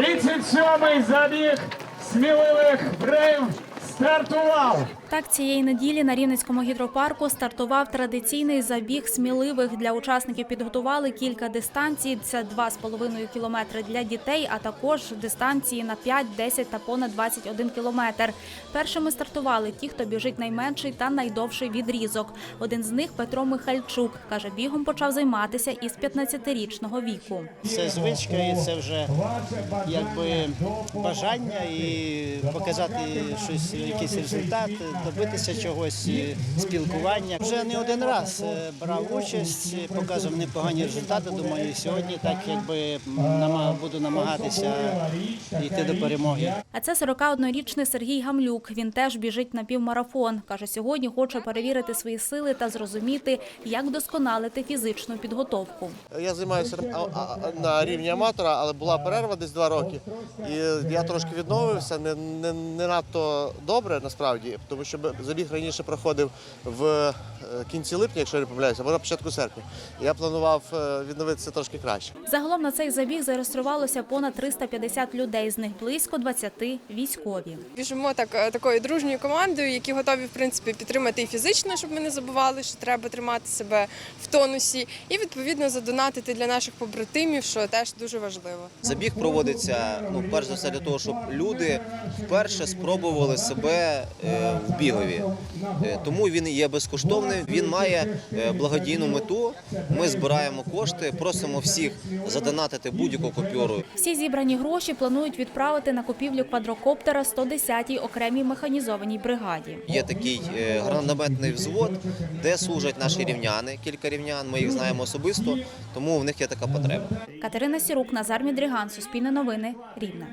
37-й забіг сміливих брейв стартував. Так, цієї неділі на Рівненському гідропарку стартував традиційний забіг сміливих. Для учасників підготували кілька дистанцій. Це 2,5 кілометри для дітей, а також дистанції на 5, 10 та понад 21 кілометр. Першими стартували ті, хто біжить найменший та найдовший відрізок. Один з них Петро Михальчук. Каже, бігом почав займатися із 15-річного віку. Це звичка і це вже якби бажання і показати щось, якийсь результат, добитися чогось, спілкування. Вже не один раз е, брав участь, показував непогані результати. Думаю, сьогодні так якби нама- буду намагатися йти до перемоги. А це 41-річний Сергій Гамлюк. Він теж біжить на півмарафон. Каже, сьогодні хоче перевірити свої сили та зрозуміти, як вдосконалити фізичну підготовку. Я займаюся на рівні аматора, але була перерва десь два роки. І я трошки відновився, не, не, не надто добре насправді, тому що забіг раніше проходив в е, кінці липня, якщо я не помиляюся, або на початку серпня. Я планував е, відновитися трошки краще. Загалом на цей забіг зареєструвалося понад 350 людей, з них близько 20 військові. Біжимо так е, такою дружньою командою, які готові в принципі підтримати і фізично, щоб ми не забували, що треба тримати себе в тонусі, і відповідно задонатити для наших побратимів, що теж дуже важливо. Забіг проводиться ну перш за все для того, щоб люди вперше спробували себе е, в бігові. Е, Тому він є безкоштовним. Він має е, благодійну мету. Ми збираємо кошти, просимо всіх задонатити будь-яку купюру. Всі зібрані гроші планують відправити на купівлю квадрокоптера 110-й окремій механізованій бригаді. Є такий гранатометний взвод, де служать наші рівняни. Кілька рівнян. Ми їх знаємо особисто, тому в них є така потреба. Катерина Сірук, Назар Мідріган, Суспільне новини, Рівне.